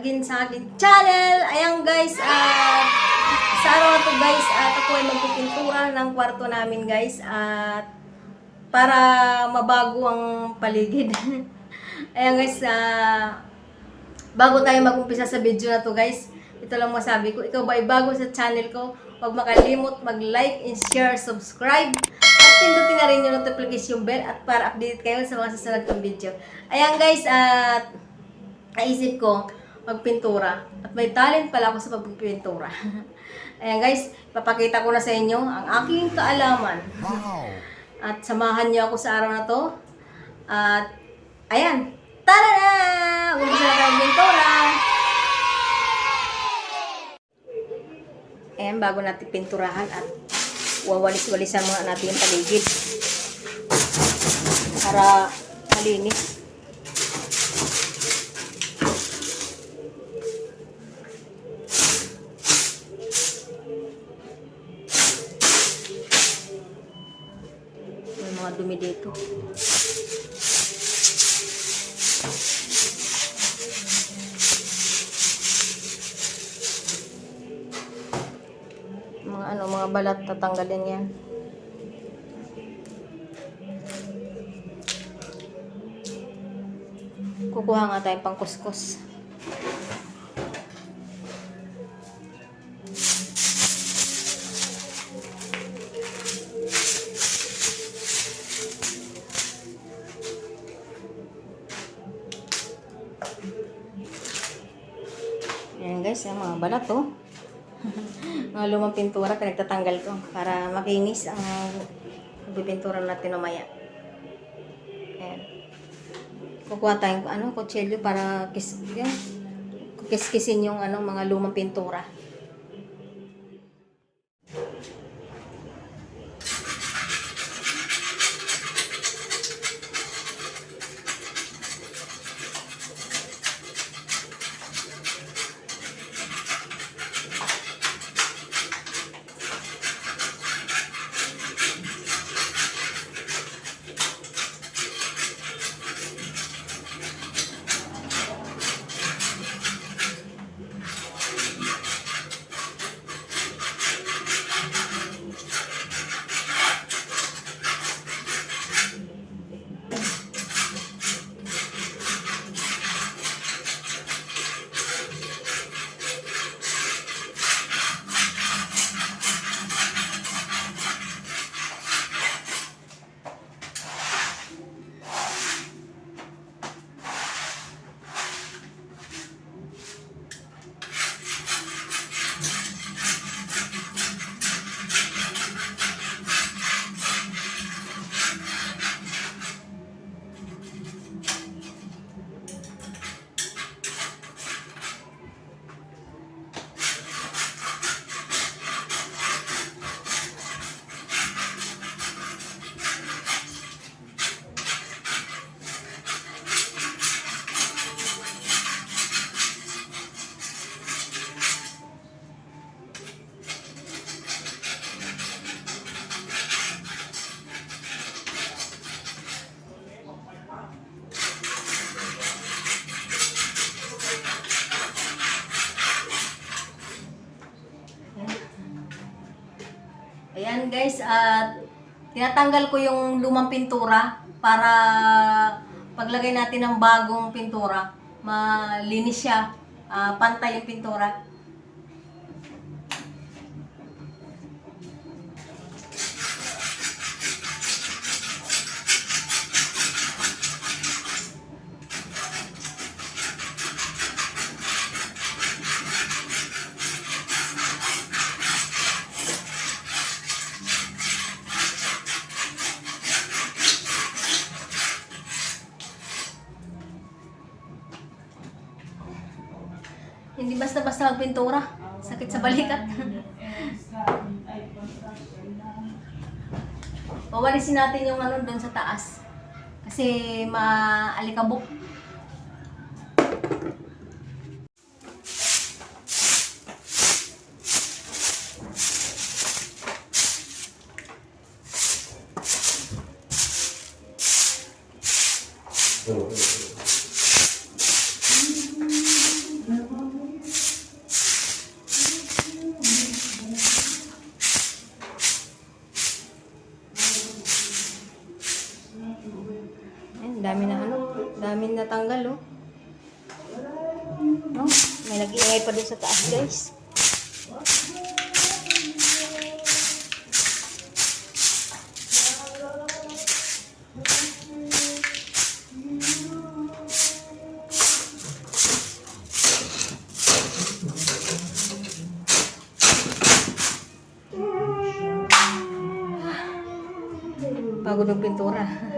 again sa akin channel. Ayan guys, ah sa araw to guys, at ako ay magpipintura ng kwarto namin guys. At para mabago ang paligid. Ayan guys, ah bago tayo mag-umpisa sa video na to guys, ito lang masabi ko. Ikaw ba ay bago sa channel ko? Huwag makalimot mag-like and share, subscribe. At pindutin na rin yung notification bell at para update kayo sa mga susunod kong video. Ayan guys, at naisip ko magpintura. At may talent pala ako sa pagpipintura. Ayan guys, papakita ko na sa inyo ang aking kaalaman. At samahan niyo ako sa araw na to. At ayan, tara na! Umpisa na tayong pintura. Ayan, bago natin pinturahan at wawalis-walisan muna natin yung paligid. Para malinis. Dumi dito. Mga ano, mga balat tatanggalin yan. Kukuha nga tayo pang oh. mga lumang pintura, pinagtatanggal ko para makinis ang pagpipintura natin mamaya. Ayan. Kukuha tayong ano, kutsilyo para kis, yun, kiskisin yung ano, mga lumang pintura. Tinatanggal ko yung lumang pintura para paglagay natin ng bagong pintura, malinis siya, ah, pantay yung pintura. Hindi magpintura. Sakit sa balikat. Pawalisin natin yung ano doon sa taas. Kasi maalikabok. tinatanggal, taas, guys. Pagod ng pintura.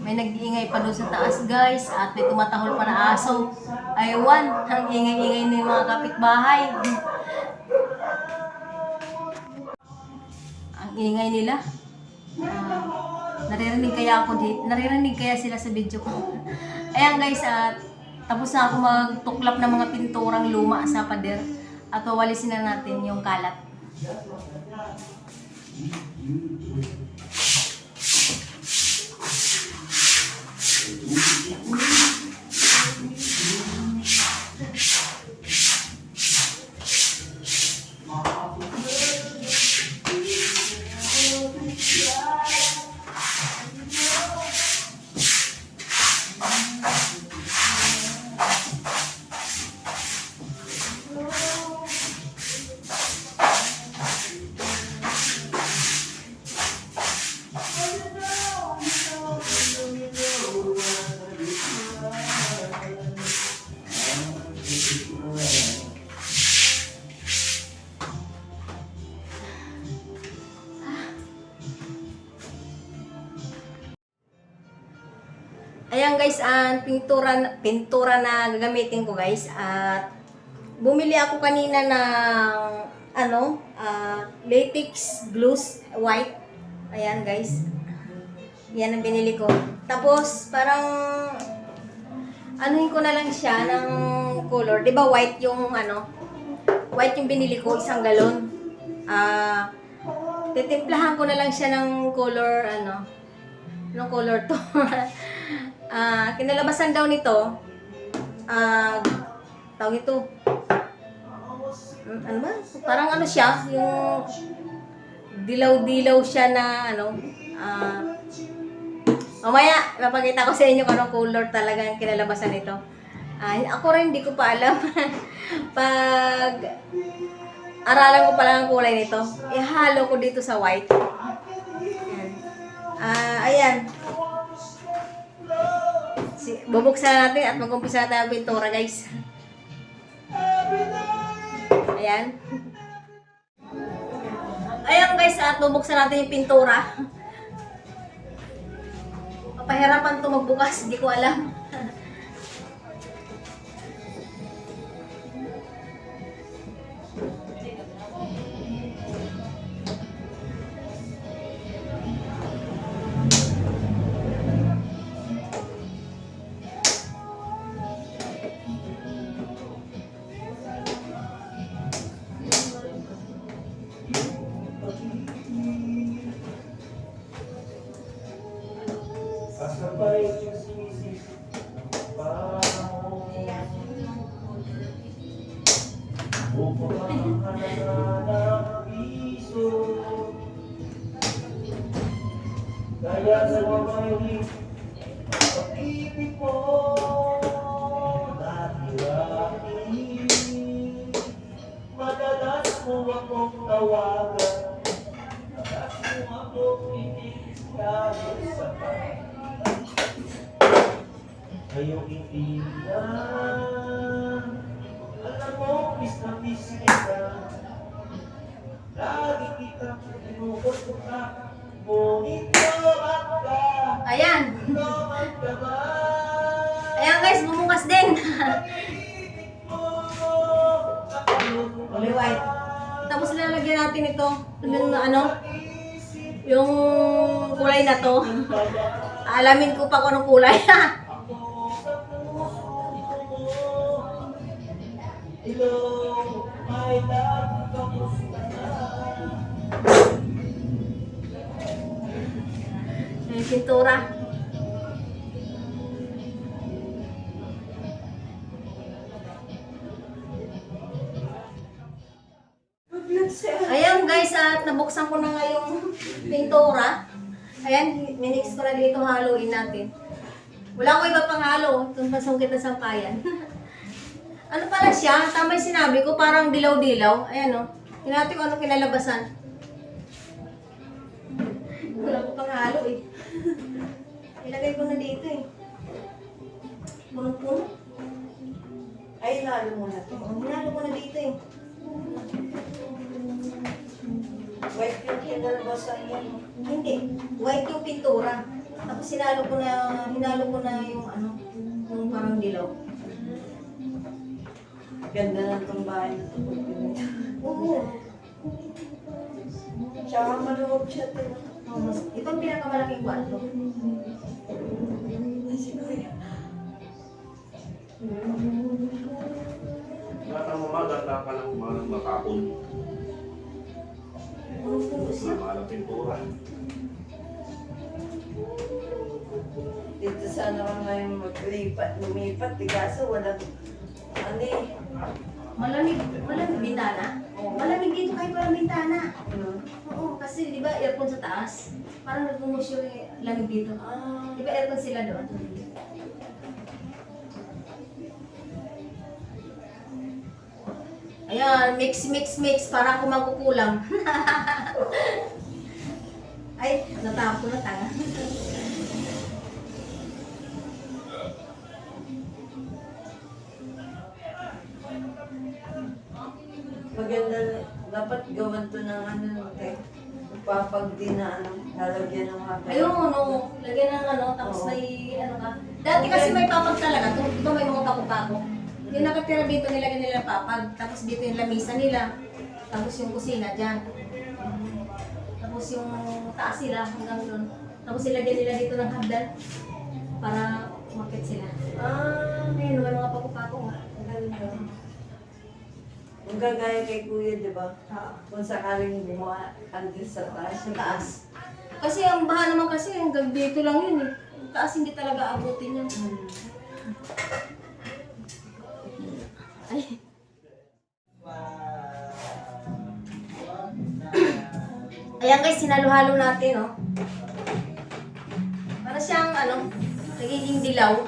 May nag-iingay pa doon sa taas guys at may tumatahol pa na aso. Aywan, ang ingay-ingay ng mga kapitbahay. Ang ingay nila. Ah, naririnig kaya ako dito. Naririnig kaya sila sa video ko. Ayan guys, at tapos na ako magtuklap ng mga pinturang luma sa pader. At wawalisin na natin yung kalat. Ayan guys, ang pintura, pintura na gagamitin ko guys. At bumili ako kanina ng ano, ah, latex glues white. Ayan guys. Yan ang binili ko. Tapos parang anuhin ko na lang siya ng color. 'Di ba white yung ano? White yung binili ko, isang galon. Ah, titimplahan ko na lang siya ng color ano. Anong color to? Ah, kinalabasan daw nito, ah, tawag ito, Mm, ano ba? Parang ano siya, yung dilaw-dilaw siya na ano, ah, mamaya, mapakita ko sa inyo kung anong color talaga yung kinalabasan nito. Ah, ako rin, hindi ko pa alam. Pag aralan ko pa lang ang kulay nito, ihalo ko dito sa white. Ayan. Ah, ayan. Bubuksan na natin at mag-umpisa na tayo ang pintura, guys. Ayan. Ayan, guys, at bubuksan natin yung pintura. Papahirapan to magbukas, hindi ko alam. Kung ako pinigkalo sa Ngayong hindi na Alam mo, miss na miss kita Lagi kita pinupusuka Ngunit naman ka Ayan. Naman ka ba Ayan guys, bumukas din. White. Tapos lalagyan natin ito. Yung ano? Yung kulay na to. Alamin ko pa kung anong kulay. Yung pintura. Minix ko na dito haluin natin. Wala ko iba pang halo. Itong pasungkit na sampayan. ano pala siya? Tama yung sinabi ko, parang dilaw-dilaw. Ayan o. Oh. Tingnan ko ano kinalabasan. Wala ko pang halo eh. Ilagay ko na dito eh. Punong-puno. Ay, lalo mo na to. Oo, Hinalo ko na dito eh. White yung kinalabasan yan. Hindi. White yung pintura. Tapos sinalo ko na, hinalo ko na yung ano, yung parang dilaw. Ganda ng itong bahay na ito. Oo. Tsaka maluwag siya ito. Oh, mas, ito ang pinakamalaking kwarto. Batang mamaganda ka lang mga makapon. Mga pintura. Dito sana ka ngayon maglipat, lumipat. Di kaso walang, ano eh. Malamig, malamig bintana. Malamig dito kahit walang bintana. Ano? Oo, kasi di ba aircon sa taas? Parang nagmumus yung lamig dito. Ah, Di ba aircon sila doon? Ayan, mix, mix, mix, para ako magkukulam. Ay, natapos ko na tanga. maganda. Dapat gawan to ng ano, te. Papag din na ano, lalagyan ng hagdan. Ayun, no, lagyan ng ano, tapos Oo. may ano ka. Dati kasi may papag talaga, ito, may mga pako-pako. Yung nakatira dito, nilagyan nila papag, tapos dito yung lamisa nila, tapos yung kusina dyan. Tapos yung taas nila hanggang doon. Tapos ilagyan nila dito ng hagdan para umakit sila. Ah, Ayun, may mga pako-pako nga. ang ganda. Ang gagaya kay Kuya, di ba? Oo. Kung sakaling gumawa, andun sa taas. Sa taas. Kasi ang baha naman kasi hanggang dito lang yun eh. Yung taas hindi talaga abutin yun. Hmm. Ayan guys, sinalo-halo natin, oh. Para siyang, ano, nagiging dilaw.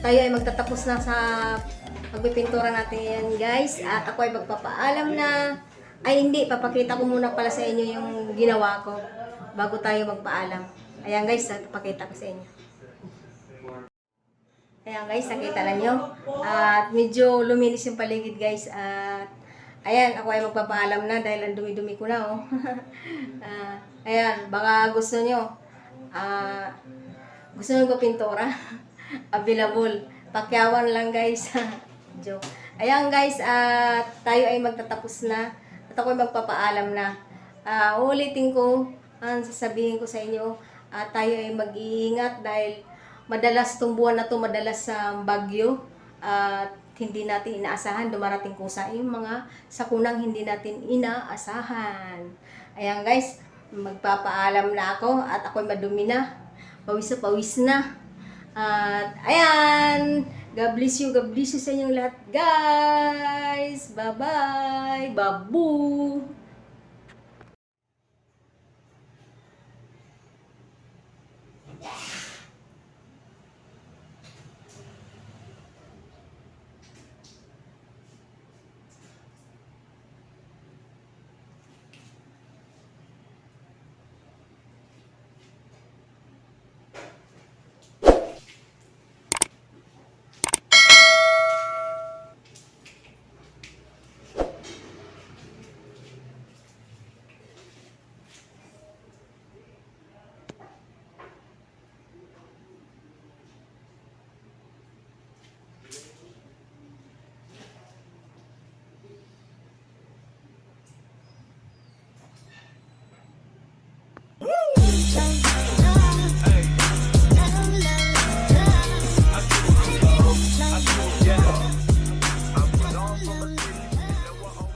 Tayo ay magtatapos na sa pagpipintura natin yan guys. At ako ay magpapaalam na, ay hindi, papakita ko muna pala sa inyo yung ginawa ko bago tayo magpaalam. Ayan guys, papakita ko sa inyo. Ayan guys, nakita na nyo. At medyo luminis yung paligid guys. At ayan, ako ay magpapaalam na dahil ang dumi-dumi ko na oh. Ah, ayan, baka gusto nyo. Ah, gusto nyo ko pintura? Available. Pakyawan lang guys. Joke. Ayan guys, at tayo ay magtatapos na. At ako ay magpapaalam na. Ah, ulitin ko, ang sasabihin ko sa inyo, at tayo ay mag-iingat dahil madalas tong buwan na to madalas sa bagyo at hindi natin inaasahan dumarating kusa yung mga sakunang hindi natin inaasahan. Ayan guys, magpapaalam na ako at ako'y madumi na. Pawis na pawis na. At ayan, God bless you, God bless you sa inyong lahat guys. Bye-bye. Babu.